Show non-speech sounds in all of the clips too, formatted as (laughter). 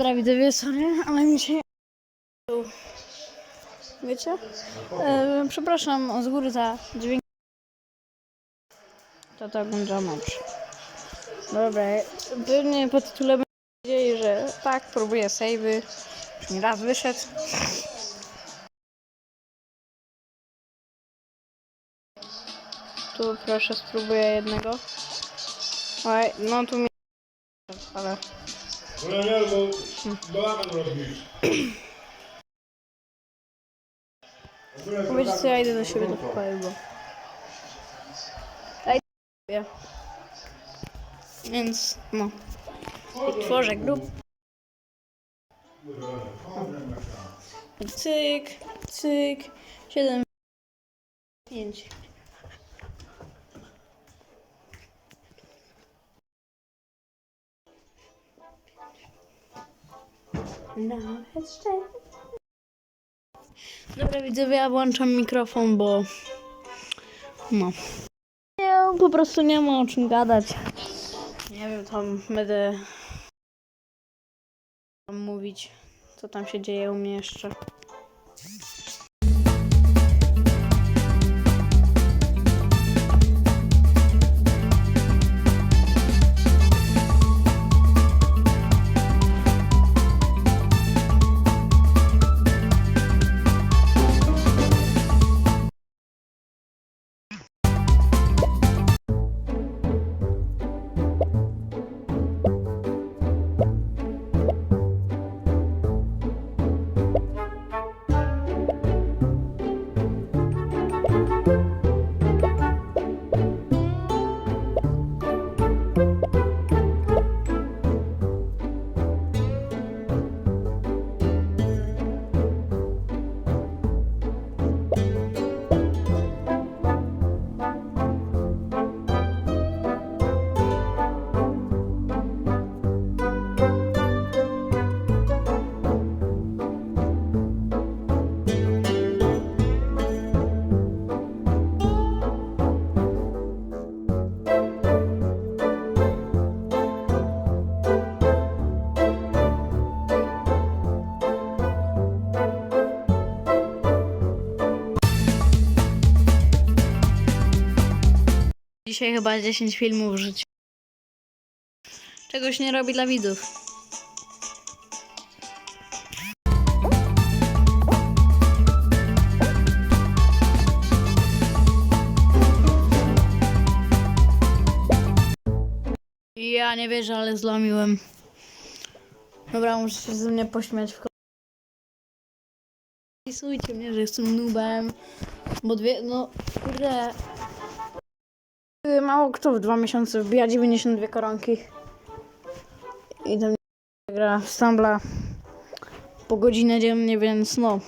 Dobra, widzowie, sorry, ale mi się... Wiecie? E, przepraszam z góry za dźwięk. To tak będzie mecz. Dobra, pewnie po tytule będzie że tak, próbuję save'y. Już mi raz wyszedł. Tu proszę spróbuję jednego. Oj, no tu mi... Ale... No nie, co, ja idę do siebie do pokoju, bo... Ja. Więc, no. Tworzę grup. Cyk, cyk, 7, 5. Nawet szczęście. Dobra widzowie, ja włączam mikrofon, bo no. Nie, po prostu nie ma o czym gadać. Nie wiem, tam będę tam mówić, co tam się dzieje u mnie jeszcze. Dzisiaj chyba 10 filmów w życiu. Czegoś nie robi dla widzów. Ja nie wierzę, ale zlamiłem. Dobra, muszę się ze mnie pośmiać w. Pisujcie mnie, że jestem noobem. Bo dwie, no kurde, Mało kto w dwa miesiące wbija 92 koronki. I tam gra w Stambla po godzinę dziennie, więc no.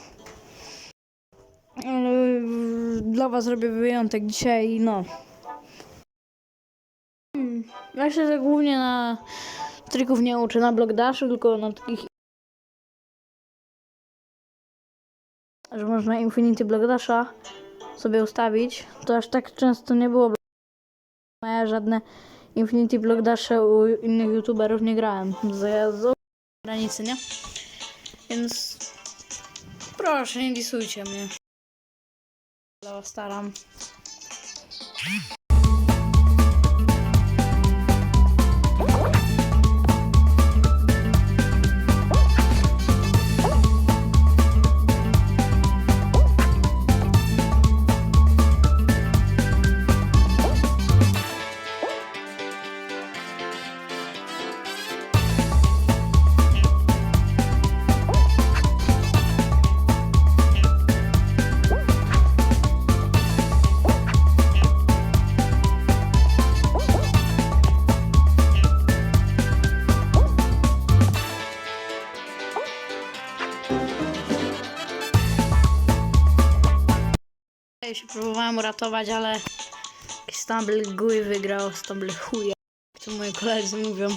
Ale y, dla was robię wyjątek dzisiaj, no. Hmm, Ja się tak głównie na trików nie uczę na Dashu, tylko na takich że można Infinity Block Dasha sobie ustawić. To aż tak często nie było ja żadne Infinity Block Dasze u innych youtuberów nie grałem. Z, z granicy, nie? Więc proszę, nie disujcie mnie. Was staram. Próbowałem uratować, ale Stumble Guy wygrał, Stumble chuje, co moi koledzy mówią.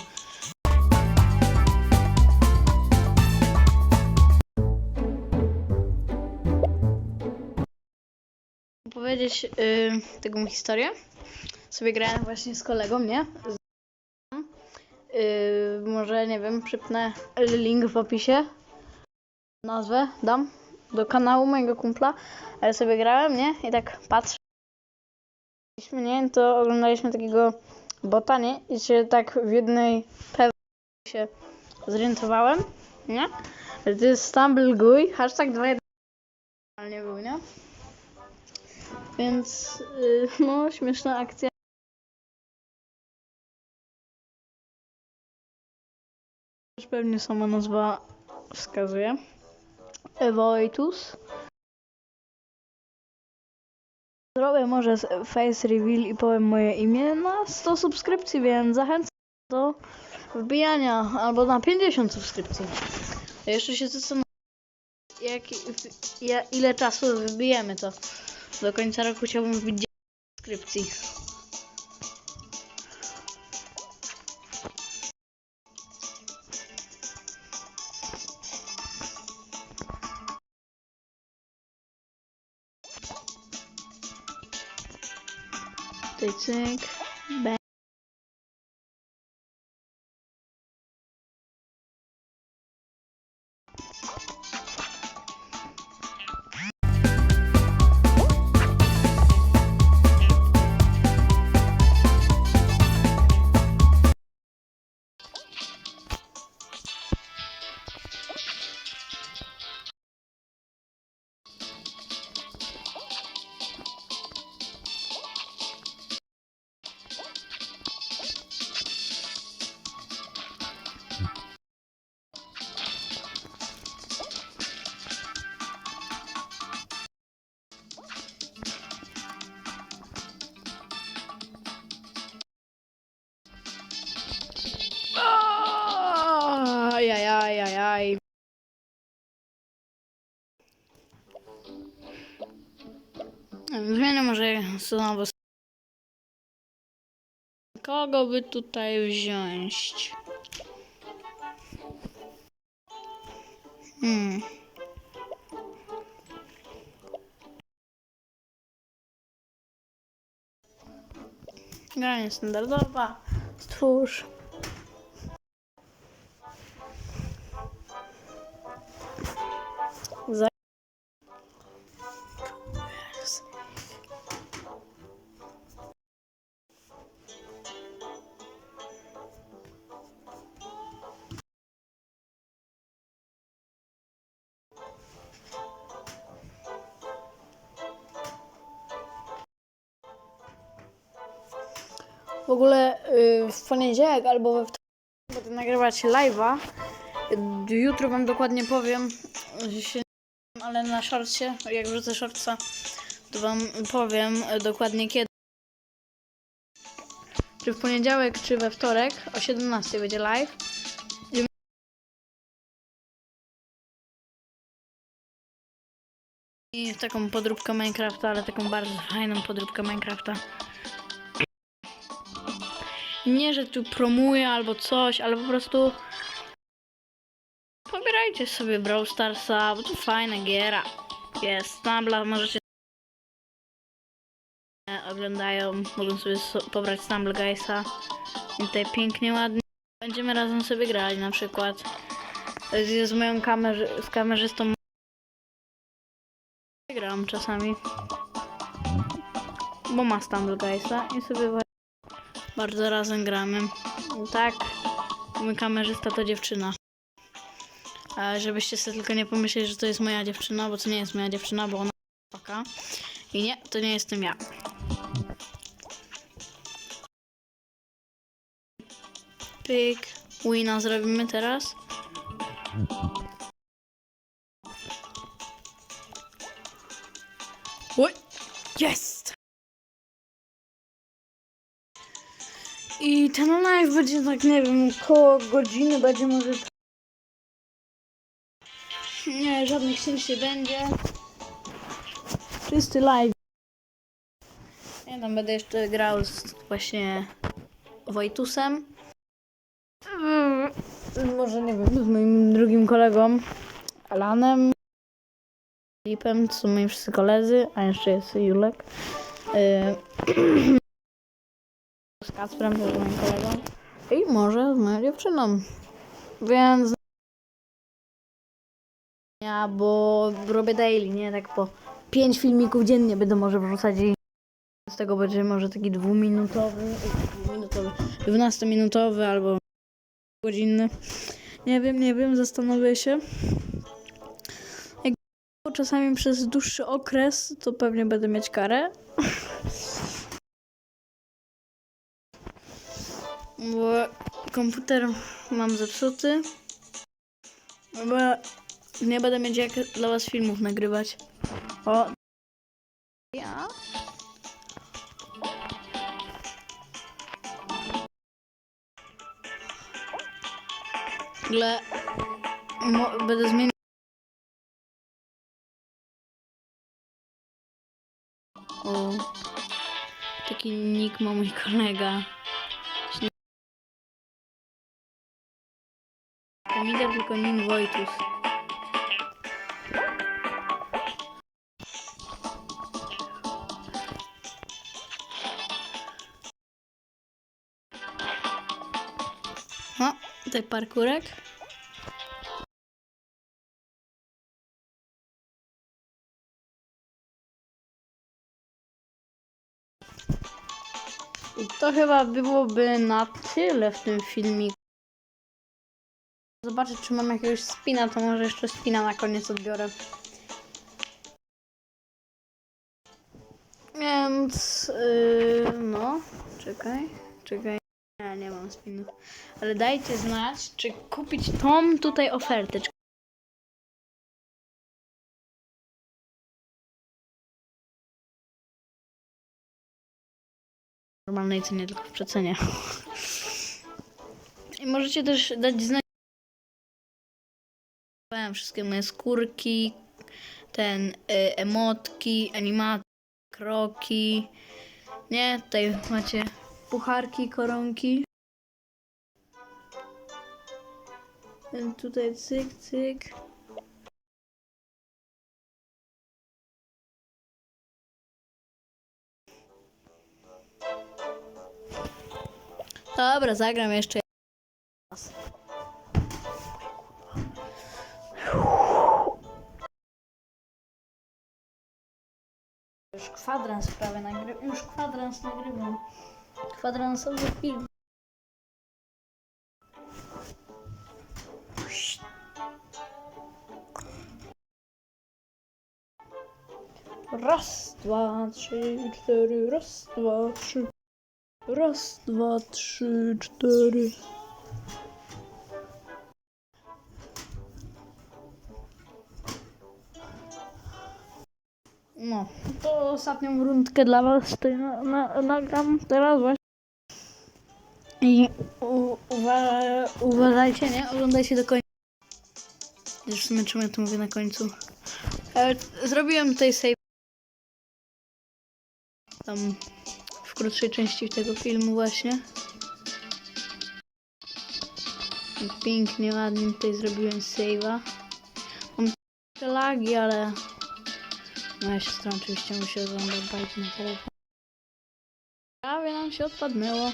Powiedzieć yy, taką historię. Sobie grałem właśnie z kolegą, nie? Z, yy, może, nie wiem, przypnę link w opisie. Nazwę dam do kanału mojego kumpla. Ale sobie grałem, nie? I tak patrzę. Nie, to oglądaliśmy takiego bota, nie? I się tak w jednej pewnej się zorientowałem, nie? Że to jest Stumble Guy, hashtag 2.1 nie był, nie? Więc, y, no, śmieszna akcja. Też pewnie sama nazwa wskazuje. Evoitus. Zrobię może face reveal i powiem moje imię na 100 subskrypcji, więc zachęcam do wbijania albo na 50 subskrypcji. Jeszcze się zastanawiam, ile czasu wbijemy to. Do końca roku chciałbym wbić 10 subskrypcji. Tutaj cyk. Zmienię może znowu. Kogo by tutaj wziąć? Hmm. Granie standardowa. Stwórz. W poniedziałek albo we wtorek będę nagrywać live'a. Jutro wam dokładnie powiem, ale na szorcie, jak wrzucę szorca, to wam powiem dokładnie kiedy. Czy w poniedziałek, czy we wtorek o 17 będzie live. I taką podróbkę Minecrafta, ale taką bardzo fajną podróbkę Minecrafta. Nie, że tu promuję albo coś, ale po prostu pobierajcie sobie Brawl Starsa, bo to fajna giera. Jest, Snabla możecie oglądają, mogą sobie so pobrać Stumble Guysa i tutaj pięknie, ładnie. Będziemy razem sobie grali na przykład z, z moją kamerzy z kamerzystą gram czasami bo ma Stumble Guysa i sobie bardzo razem gramy. Tak, mój kamerzysta to dziewczyna. A żebyście sobie tylko nie pomyśleli, że to jest moja dziewczyna, bo to nie jest moja dziewczyna, bo ona paka. I nie, to nie jestem ja. Pyk. Wina zrobimy teraz. Oj! Jest! I ten live będzie tak, nie wiem, koło godziny będzie może nie, żadnych cięć nie będzie. Czysty live. Ja tam będę jeszcze grał z właśnie Wojtusem. Mm, Może nie wiem, z moim drugim kolegą Alanem. Filipem, to są moi wszyscy koledzy, a jeszcze jest Julek. Yy, z (clears throat) Kacprem, też moim kolegą. I może z moją dziewczyną. Więc. Ja, bo robię daily, nie? Tak po 5 filmików dziennie będę może wrzucać i z tego będzie może taki dwuminutowy, dwuminutowy, 12-minutowy albo godzinny. Nie wiem, nie wiem, zastanowię się. Jak czasami przez dłuższy okres, to pewnie będę mieć karę. (laughs) Bo komputer mam zepsuty. Bo nie będę mieć jak dla was filmów nagrywać. O. Ja? Ale mo- będę zmieniał. O. Taki nick ma mój kolega. Tylko nin Wojtus. O, tutaj parkurek. I to chyba byłoby na tyle w tym filmiku. Zobaczę, czy mam jakiegoś spina, to może jeszcze spina na koniec odbiorę. Więc, yy, no, czekaj, czekaj. Nie, nie mam spinów. Ale dajcie znać, czy kupić tą tutaj ofertę. Normalnej cenie, tylko w przecenie. (laughs) I możecie też dać znać. Kupowałem wszystkie moje skórki, ten y, emotki, animacje, kroki. Nie, tutaj macie pucharki, koronki. Tutaj cyk, cyk. Dobra, zagram jeszcze raz. Kwadrans prawie nagrywam. Już kwadrans nagrywam. Kwadransowy film. Raz, dwa, trzy, cztery. Raz, dwa, trzy. Raz, dwa, trzy, cztery. No, to ostatnią rundkę dla was tutaj na, na, nagram teraz właśnie. I u, uwa, uważajcie, nie? Oglądajcie do końca. Już w sumie czemu ja to mówię na końcu. E, zrobiłem tutaj save. Tam w krótszej części tego filmu właśnie. Pięknie, ładnie tutaj zrobiłem save'a. Mam lagi, ale Moja siostra oczywiście musi oglądać bajki na telefon. Prawie nam się odpadnęło.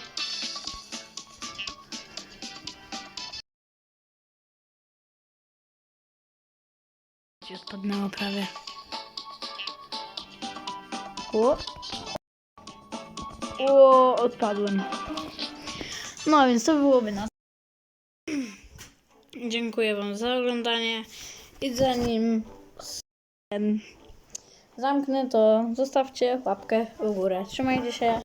Się odpadnęło prawie. O! O, odpadłem. No więc to byłoby na Dziękuję Wam za oglądanie i zanim em, zamknę, to zostawcie łapkę w górę. Trzymajcie się.